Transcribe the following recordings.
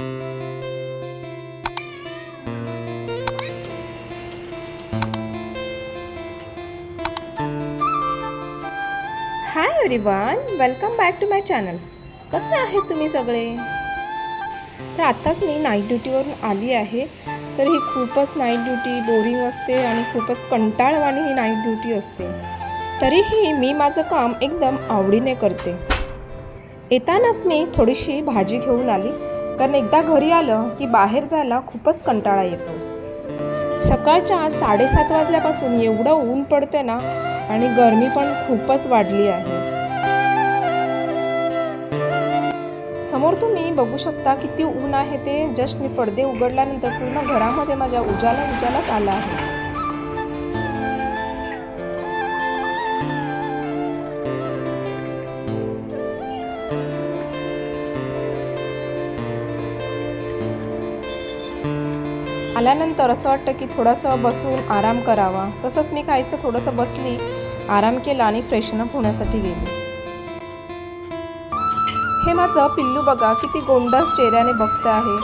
Hi everyone welcome back to my channel कसे आहेत तुम्ही सगळे? तर आत्ताच मी नाईट ड्युटीवरून आली आहे. तर ही खूपच नाईट ड्युटी बोरिंग असते आणि खूपच कंटाळवाणी ही नाईट ड्युटी असते. तरीही मी माझं काम एकदम आवडीने करते. येतानाच मी थोडीशी भाजी घेऊन आली. कारण एकदा घरी आलं की बाहेर जायला खूपच कंटाळा येतो. सकाळच्या साडेसात वाजल्यापासून एवढं ऊन पडते ना आणि गरमी पण खूपच वाढली आहे. समोर तुम्ही बघू शकता किती ऊन आहे ते. जस्ट मी पडदे उघडल्यानंतर पूर्ण घरामध्ये माझ्या उजाला उजालाच आला आहे. आल्यानंतर असं वाटतं की थोडंसं बसून आराम करावा. तसंच मी खायचं थोडंसं बसली आराम केला आणि फ्रेशनअप होण्यासाठी गेली. हे माझं पिल्लू बघा किती गोंडस चेहऱ्याने बघतं आहे.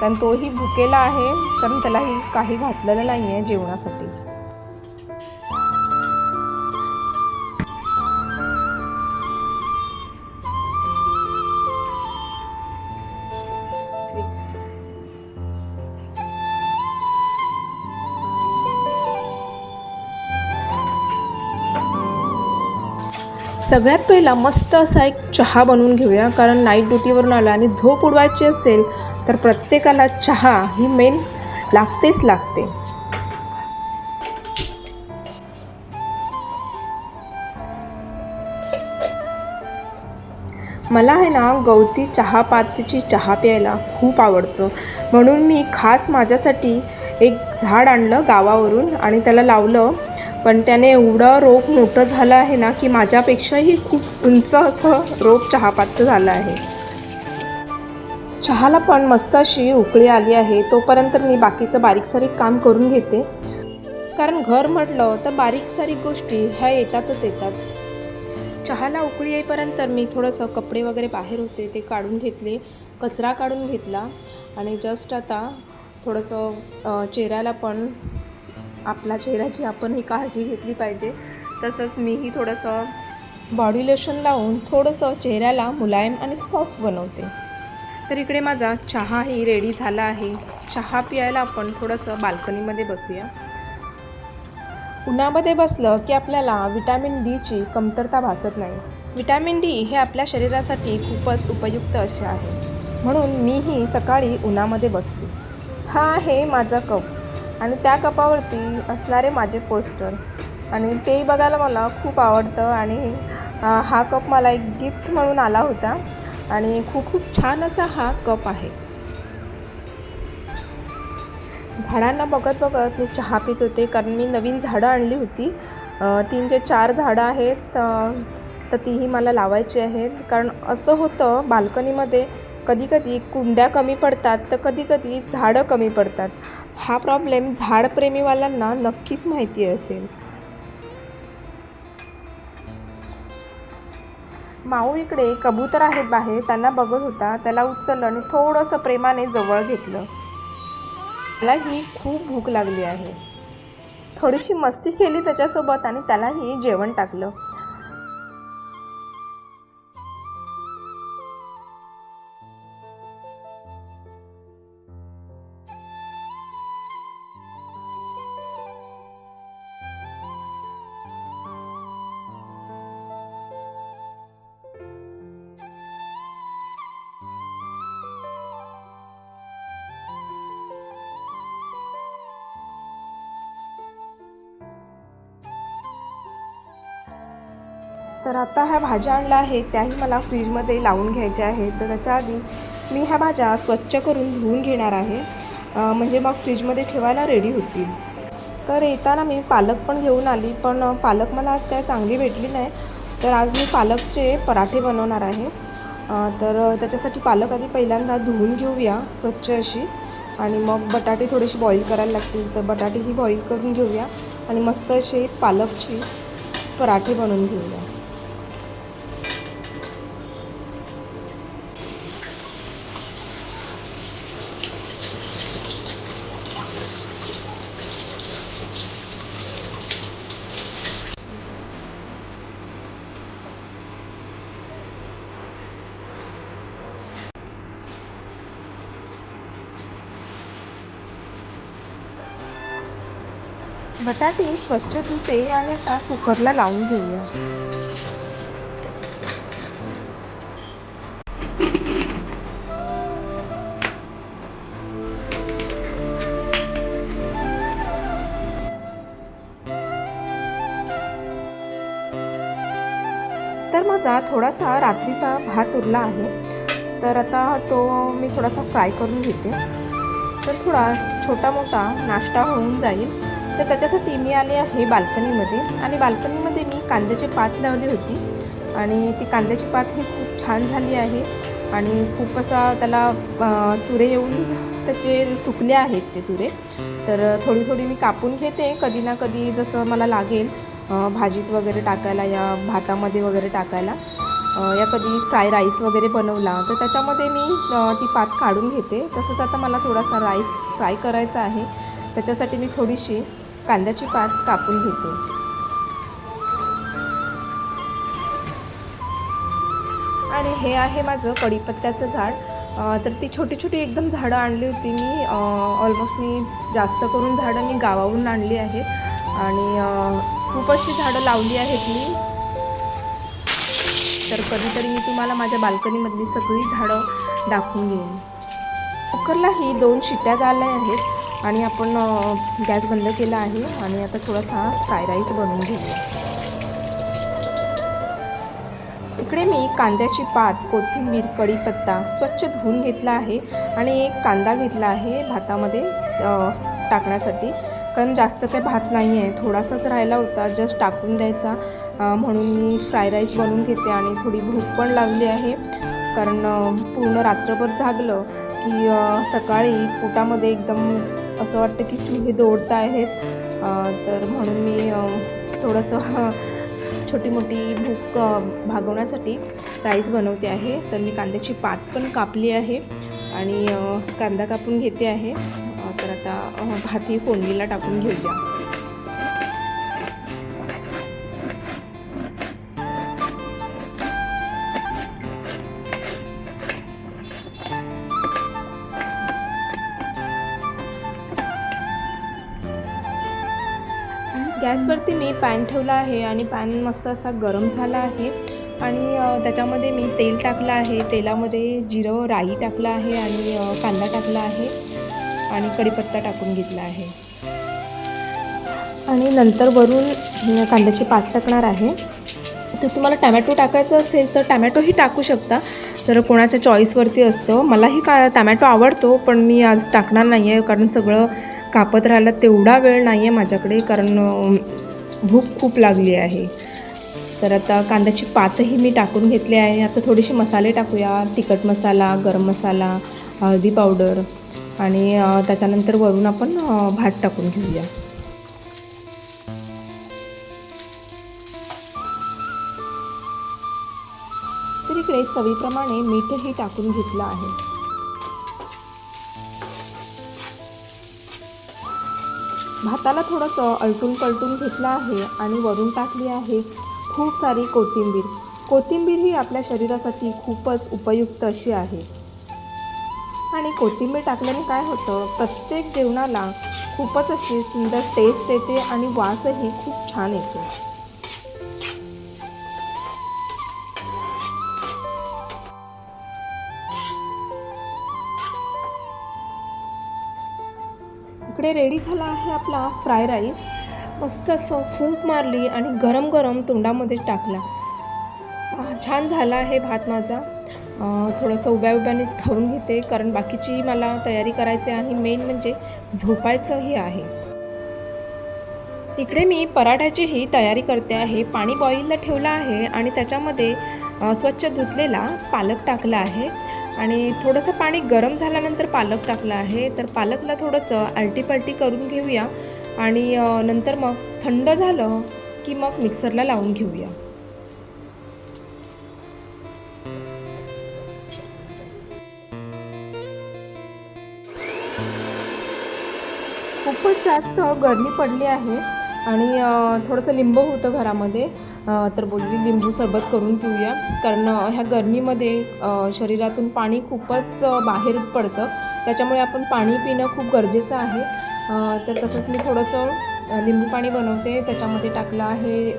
कारण तोही भुकेला आहे कारण त्यालाही काही घातलेलं नाही आहे जेवणासाठी. सगळ्यात पहिला मस्त असा एक चहा बनवून घेऊया. कारण नाईट ड्युटीवरून आला आणि झोप उडवायची असेल तर प्रत्येकाला चहा ही मेन लागतेच लागते. मला आहे ना गवती चहा पातीची चहा प्यायला खूप आवडतं. म्हणून मी खास माझ्यासाठी एक झाड आणलं गावावरून आणि त्याला लावलं. पण त्याने एवढं रोप मोठं झालं आहे ना की माझ्यापेक्षाही खूप उंच असं रोप चहापातचं झालं आहे. चहाला पण मस्त अशी उकळी आली आहे तोपर्यंत मी बाकीचं बारीक सारीक काम करून घेते. कारण घर म्हटलं तर बारीक सारीक गोष्टी ह्या येतातच येतात. चहाला उकळी येईपर्यंत मी थोडंसं कपडे वगैरे बाहेर होते ते काढून घेतले कचरा काढून घेतला. आणि जस्ट आता थोडंसं चेहऱ्याला पण आपल्या चेहऱ्याची आपण ही काळजी घेतली पाहिजे. तसंच मीही थोडंसं बॉडी लोशन लावून थोडंसं चेहऱ्याला मुलायम आणि सॉफ्ट बनवते. तर इकडे माझा चहाही रेडी झाला आहे. चहा प्यायला आपण थोडंसं बाल्कनीमध्ये बसूया. उन्हामध्ये बसलं की आपल्याला विटॅमिन डीची कमतरता भासत नाही. विटॅमिन डी हे आपल्या शरीरासाठी खूपच उपयुक्त असे आहे. म्हणून मीही सकाळी उन्हामध्ये बसली. हा आहे माझा कप. आणि त्या कपावरती असणारे माझे पोस्टर. आणि तेही बघायला मला खूप आवडतं आणि हा कप मला एक गिफ्ट म्हणून आला होता. आणि खूप खूप छान असा हा कप आहे. झाडांना बघत बघत मी चहा पित होते कारण मी नवीन झाडं आणली होती. तीन जे चार झाडं आहेत तर तीही मला लावायची आहेत. कारण असं होतं बाल्कनीमध्ये कधीकधी कुंड्या कमी पडतात तर कधीकधी झाडं कमी पडतात. हा प्रॉब्लेम झाडप्रेमीवाल्यांना नक्कीच माहिती असेल. माऊ इकडे कबूतर आहेत बाहेर त्यांना बघत होता. त्याला उचललं आणि थोडंसं प्रेमाने जवळ घेतलं. त्यालाही खूप भूक लागली आहे. थोडीशी मस्ती केली त्याच्यासोबत आणि त्यालाही जेवण टाकलं. तर आता ह्या भाज्या आणल्या आहेत त्याही मला फ्रीजमध्ये लावून घ्यायच्या आहेत. तर त्याच्या आधी मी ह्या भाज्या स्वच्छ करून धुवून घेणार आहे. म्हणजे मग फ्रीजमध्ये ठेवायला रेडी होतील. तर येताना मी पालक पण घेऊन आली पण पालक मला आज काय चांगली भेटली नाही. तर आज मी पालकचे पराठे बनवणार आहे. तर त्याच्यासाठी पालक आधी पहिल्यांदा धुवून घेऊया स्वच्छ अशी. आणि मग बटाटे थोडेसे बॉईल करायला लागतील तर बटाटेही बॉईल करून घेऊया. आणि मस्त असे पालकचे पराठे बनवून घेऊया. बटाटे स्वच्छ धुते आणि आता कुकरला लावून घेऊया. तर माझा थोडासा रात्रीचा भात उरला आहे. तर आता तो मी थोडासा फ्राय करून घेते. तर थोडा छोटा मोठा नाश्ता होऊन जाईल. तर त्याच्यासाठी मी आले आहे बाल्कनीमध्ये. आणि बाल्कनीमध्ये मी कांद्याची पात लावली होती. आणि ती कांद्याची पात ही खूप छान झाली आहे. आणि खूप असा त्याला तुरे येऊन त्याचे सुकले आहेत ते तुरे. तर थोडी थोडी मी कापून घेते. कधी ना कधी जसं मला लागेल भाजीत वगैरे टाकायला या भातामध्ये वगैरे टाकायला. या कधी फ्राय राईस वगैरे बनवला तर त्याच्यामध्ये मी ती पात काढून घेते. तसंच आता मला थोडासा राईस फ्राय करायचा आहे. त्याच्यासाठी मी थोडीशी कांद्याची पात कापून घेतो. आणि हे आहे माझं कढीपत्त्याचं झाड. तर ती छोटी छोटी एकदम झाडं आणली होती मी. ऑलमोस्ट मी जास्त करून झाडं मी गावाहून आणली आहेत. आणि खूप अशी झाडं लावली आहेत मी. तर कधीतरी मी तुम्हाला माझ्या बाल्कनीमधली सगळी झाडं दाखवून घेईन कुकरला ही दोन शिट्ट्या झाल्या आहेत. आणि आपण गॅस बंद केला आहे आणि आता थोडासा फ्राय राईस बनवून घेऊया इकडे मी कांद्याची पात कोथिंबीर कढीपत्ता स्वच्छ धुवून घेतला आहे आणि एक कांदा घेतला आहे भातामध्ये टाकण्यासाठी. कारण जास्त काही भात नाही आहे थोडासाच राहिला होता जस्ट टाकून द्यायचा. म्हणून मी फ्राय राईस बनवून घेते आणि थोडी भूक पण लागली आहे. कारण पूर्ण रात्रभर जागलं की सकाळी पोटामध्ये एकदम असं वाटतं की चुहे दौडत आहेत. तर म्हणून मी थोडंसं छोटी मोठी भूक भागवण्यासाठी राईस बनवते आहे. तर मी कांद्याची पात पण कापली आहे आणि कांदा कापून घेते आहे. तर आता भातही भात फोडणीला टाकून घेऊया. गॅसवरती मी पॅन ठेवला आहे आणि पॅन मस्त असा गरम झाला आहे. आणि त्याच्यामध्ये मी तेल टाकलं आहे. तेलामध्ये जिरं राई टाकलं आहे आणि कांदा टाकला आहे आणि कढीपत्ता टाकून घेतला आहे. आणि नंतर वरून कांद्याची पात टाकणार आहे. तर तुम्हाला टॅमॅटो टाकायचं असेल तर टॅमॅटोही टाकू शकता. तर कोणाच्या चॉईसवरती असतं. मलाही का टॅमॅटो आवडतो पण मी आज टाकणार नाही आहे कारण सगळं कापत राहायला तेवढा वेळ नाही आहे माझ्याकडे कारण भूक खूप लागली आहे. तर आता कांद्याची पातही मी टाकून घेतली आहे. आता थोडेसे मसाले टाकूया. तिखट मसाला गरम मसाला हळदी पावडर आणि त्याच्यानंतर वरून आपण भात टाकून घेऊया. तर इकडे चवीप्रमाणे मीठही टाकून घेतलं आहे. भाताला थोडंसं अलटून पलटून घेतलं आहे आणि वरून टाकली आहे खूप सारी कोथिंबीर. कोथिंबीर ही आपल्या शरीरासाठी खूपच उपयुक्त अशी आहे. आणि कोथिंबीर टाकल्याने काय होतं प्रत्येक जेवणाला खूपच अशी सुंदर टेस्ट येते आणि वासही खूप छान येतो. इकडे रेडी झाला आहे आपला फ्राय राईस. मस्त असं फूंक मारली आणि गरम गरम तोंडामध्ये टाकला. छान झाला आहे भात माझा. थोडंसं उभ्या उभ्यानेच खाऊन घेते कारण बाकीची मला तयारी करायची आणि मेन म्हणजे झोपायचंही आहे. इकडे मी पराठ्याचीही तयारी करते आहे. पाणी बॉईलला ठेवलं आहे आणि त्याच्यामध्ये स्वच्छ धुतलेला पालक टाकला आहे. आणि थोडंसं पाणी गरम झाल्यानंतर पालक टाकलं आहे. तर पालकला थोडंसं आलटीपालटी करून घेऊया. आणि नंतर मग थंड झालं की मग मिक्सरला लावून घेऊया. खूपच जास्त गरमी पडली आहे. आणि थोडंसं लिंब होतं घरामध्ये. तर बोलली लिंबू सरबत करून पिऊया. कारण ह्या गरमीमध्ये शरीरातून पाणी खूपच बाहेर पडतं. त्याच्यामुळे आपण पाणी पिणं खूप गरजेचं आहे. तर तसंच मी थोडंसं लिंबू पाणी बनवते. त्याच्यामध्ये टाकलं आहे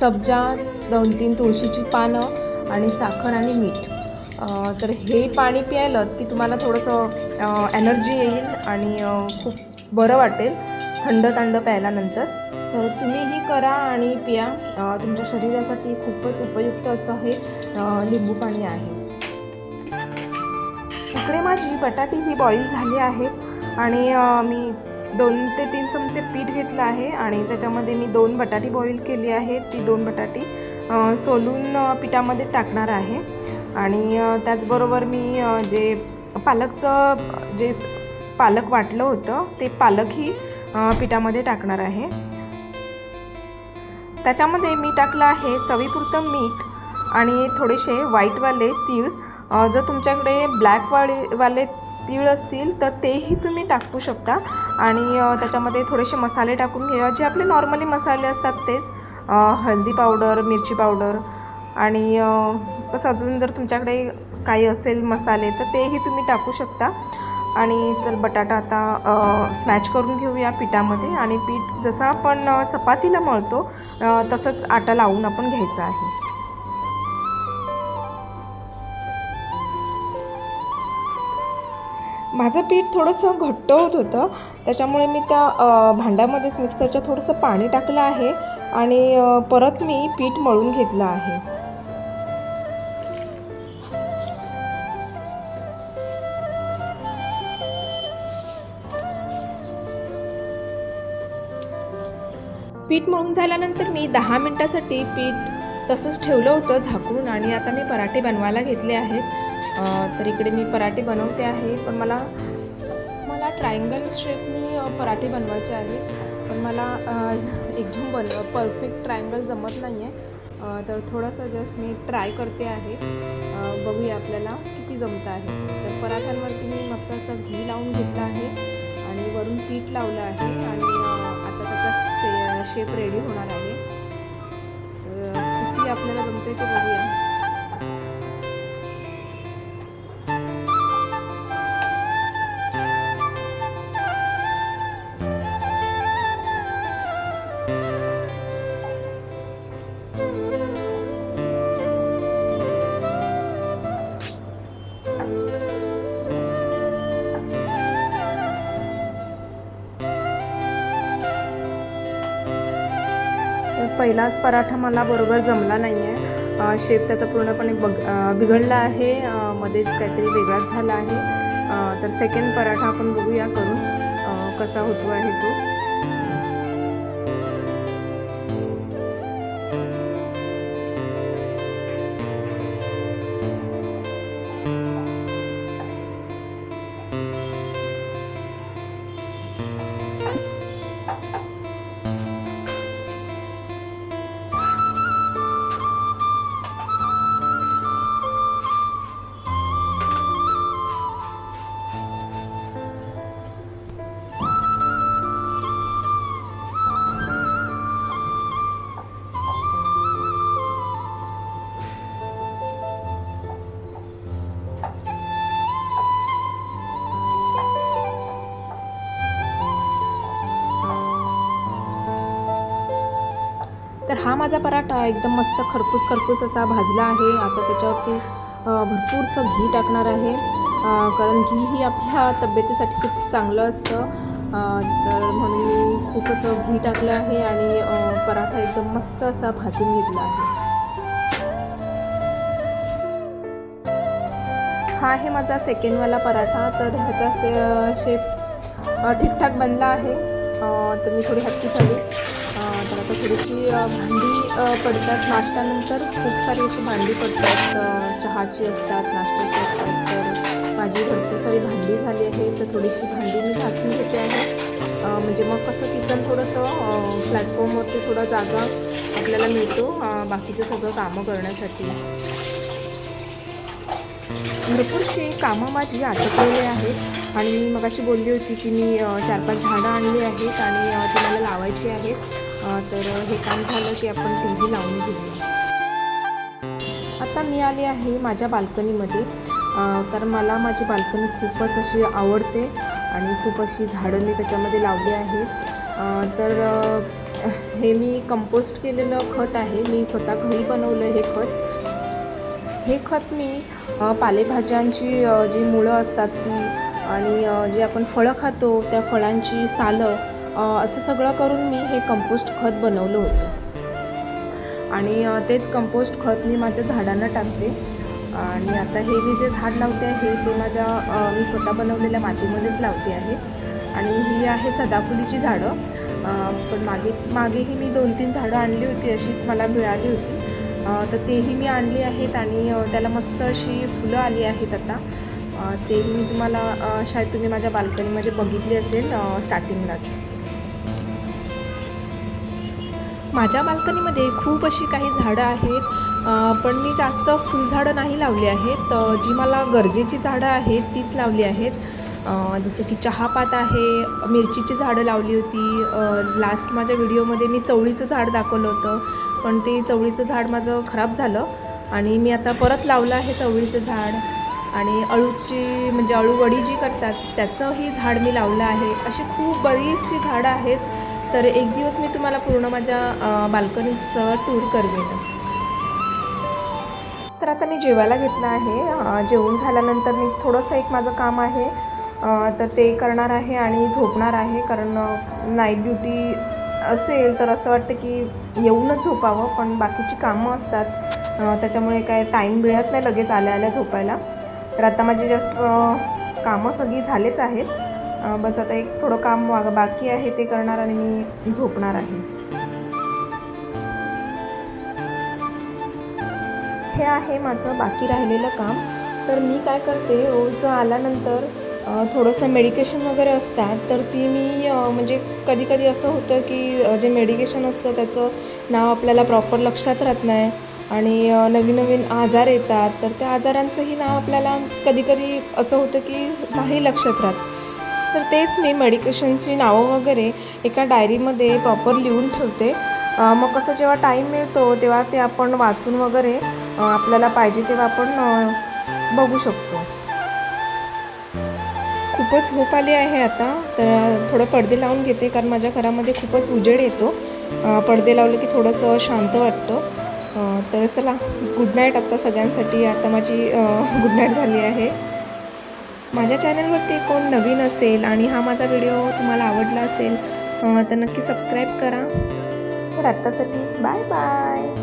सब्जा दोन तीन तुळशीची पानं आणि साखर आणि मीठ. तर हे पाणी प्यायलं की तुम्हाला थोडंसं एनर्जी येईल आणि खूप बरं वाटेल थंड थंड प्यायल्यानंतर. तर तुम्हीही करा आणि पिया. तुमच्या शरीरासाठी खूपच उपयुक्त असं हे लिंबू पाणी आहे. इकडे माझी बटाटी ही बॉईल झाली आहेत आणि मी दोन ते तीन चमचे पीठ घेतलं आहे आणि त्याच्यामध्ये मी दोन बटाटी बॉईल केली आहे. ती दोन बटाटी सोलून पिठामध्ये टाकणार आहे. आणि त्याचबरोबर मी जे पालकचं जे पालक वाटलं होतं ते पालकही पिठामध्ये टाकणार आहे. त्याच्यामध्ये मी टाकलं आहे चवीपुरतं मीठ आणि थोडेसे व्हाईटवाले तीळ. जर तुमच्याकडे ब्लॅकवाळे वाले तीळ असतील तर तेही तुम्ही टाकू शकता. आणि त्याच्यामध्ये थोडेसे मसाले टाकून घ्या. जे आपले नॉर्मली मसाले असतात तेच. हळदी पावडर मिरची पावडर आणि कसं अजून जर तुमच्याकडे काही असेल मसाले तर तेही तुम्ही टाकू शकता. आणि चल बटाटा आता स्मॅच करून घेऊया पिठामध्ये. आणि पीठ जसं आपण चपातीला मळतो तसंच आटा लावून आपण घ्यायचं आहे. माझं पीठ थोडंसं घट्ट होत होतं. त्याच्यामुळे मी त्या भांड्यामध्येच मिक्सरच्या थोडंसं पाणी टाकलं आहे. आणि परत मी पीठ मळून घेतलं आहे. पीठ मळून झाल्यानंतर मी दहा मिनटासाठी पीठ तसंच ठेवलं होतं झाकून आणि आता मी पराठे बनवायला घेतले आहेत. तर इकडे मी पराठे बनवते आहे. पण मला मला ट्रायंगल शेपनी पराठे बनवायचे आहेत. पण मला एकदम बन परफेक्ट ट्रायंगल जमत नाही आहे तर थोडंसं जस्ट मी ट्राय करते आहे. बघूया आपल्याला किती जमतं आहे. तर पराठ्यांवरती मी मस्त असं घी लावून घेतलं आहे. आणि वरून पीठ लावलं आहे. आणि शेप रेडी होणार आहे. तर किती आपल्याला जमते ते बघूया. पहिलाच पराठा मला बरोबर जमला नाही आहे शेप त्याचा पूर्णपणे बग बिघडला आहे. मध्येच काहीतरी वेगळाच झाला आहे. तर सेकंड पराठा आपण बघूया करून कसा होतो आहे तो. हा माझा पराठा एकदम मस्त खरपूस खरपूस असा भाजला आहे. आता त्याच्यावरती भरपूरसं घी टाकणार आहे. कारण घी ही आपल्या तब्येतीसाठी खूप चांगलं असतं. तर म्हणून मी खूप असं घी टाकलं आहे आणि पराठा एकदम मस्त असा भाजून घेतला आहे. हा आहे माझा सेकंडवाला पराठा. तर ह्याचा शेप ठीकठाक बनला आहे. तर मी थोडी हत्ती झाली आता थोडीशी भांडी पडतात. नाश्त्यानंतर खूप सारी अशी भांडी पडतात. चहाची असतात नाश्त्याची असतात. तर माझी भरपूर सारी भांडी झाली आहे. तर थोडीशी भांडी मी घासून घेते आहे. म्हणजे मग कसं किचन थोडंसं प्लॅटफॉर्मवरती थोडा जागा आपल्याला मिळतो. बाकीचं सगळं कामं करण्यासाठी. भरपूरशी कामं माझी आटकलेली आहेत. आणि मी मगाशी बोलली होती की मी चार पाच झाडं आणली आहेत आणि अ, ती मला लावायची आहेत. तर हे काम झालं की आपण टी व्ही लावून घेऊया. आता मी आले आहे माझ्या बाल्कनीमध्ये तर कारण मला माझी बाल्कनी खूपच अशी आवडते आणि खूप अशी झाडं मी त्याच्यामध्ये लावली आहेत. तर हे मी कंपोस्ट केलेलं खत आहे. मी स्वतः घरी बनवलं हे खत. हे खत मी पालेभाज्यांची जी मुळं असतात ती आणि जे आपण फळं खातो त्या फळांची सालं असं सगळं करून मी हे कंपोस्ट खत बनवलं होतं. आणि तेच कंपोस्ट खत मी माझ्या झाडांना टाकते. आणि आता हे मी जे झाड लावते आहे ते माझ्या मी स्वतः बनवलेल्या मातीमध्येच लावते आहे. आणि ही आहे सदाफुलीची झाडं. पण मागे मागेही मी दोन तीन झाडं आणली होती अशीच मला मिळाली होती. तर तेही मी आणली आहेत आणि त्याला मस्त अशी फुलं आली आहेत आता. तेही मी तुम्हाला शायद तुम्ही माझ्या बाल्कनीमध्ये बघितली असेल स्टार्टिंगलाच माझ्या बाल्कनीमध्ये खूप अशी काही झाडं आहेत. पण मी जास्त फुलझाडं नाही लावली आहेत. जी मला गरजेची झाडं आहेत तीच लावली आहेत. जसं की चहापात आहे मिरचीची झाडं लावली होती. लास्ट माझ्या व्हिडिओमध्ये मी चवळीचं झाड दाखवलं होतं. पण ते चवळीचं झाड माझं खराब झालं आणि मी आता परत लावलं आहे चवळीचं झाड. आणि अळूची म्हणजे अळूवडी जी करतात त्याचंही झाड मी लावलं आहे. अशी खूप बरीचशी झाडं आहेत. तर एक दिवस मी तुम्हाला पूर्ण माझ्या बाल्कनीचं टूर करवेनच तर आता मी जेवायला घेतलं आहे. जेवण जेवून झाल्यानंतर मी थोडंसं एक माझं काम आहे. तर ते करणार आहे आणि झोपणार आहे. कारण नाईट ड्युटी असेल तर असं वाटतं की येऊनच झोपावं पण बाकीची कामं असतात. त्याच्यामुळे काय टाईम मिळत नाही लगेच आल्या आल्या झोपायला. तर आता माझी जस्ट कामं सगळी झालेच आहेत. बस आता एक थोडं काम वा बाकी आहे ते करणार आणि मी झोपणार आहे. हे आहे माझं बाकी राहिलेलं काम. तर मी काय करते रोज आल्यानंतर थोडंसं मेडिकेशन वगैरे असतात तर ती मी म्हणजे कधी कधी असं होतं की जे मेडिकेशन असतं त्याचं नाव आपल्याला प्रॉपर लक्षात राहत नाही आणि नवीन नवीन आजार येतात. तर त्या आजारांचंही नाव आपल्याला कधी कधी असं होतं की नाही लक्षात राहत. तर तेच मी मेडिकेशनची नावं वगैरे एका डायरीमध्ये प्रॉपर लिहून ठेवते. मग कसं जेव्हा टाईम मिळतो तेव्हा ते आपण वाचून वगैरे आपल्याला पाहिजे तेव्हा आपण बघू शकतो. खूपच झोप आली आहे आता. तर थोडं पडदे लावून घेते कारण माझ्या घरामध्ये खूपच उजेड येतो. पडदे लावले की थोडंसं शांत वाटतं. तर चला गुड नाईट आता सगळ्यांसाठी. आता माझी गुड नाईट झाली आहे. माझ्या चॅनलवरती कोण नवीन असेल आणि हा माझा व्हिडिओ तुम्हाला आवडला असेल तर नक्की सबस्क्राईब करा. तर आत्तासाठी बाय बाय.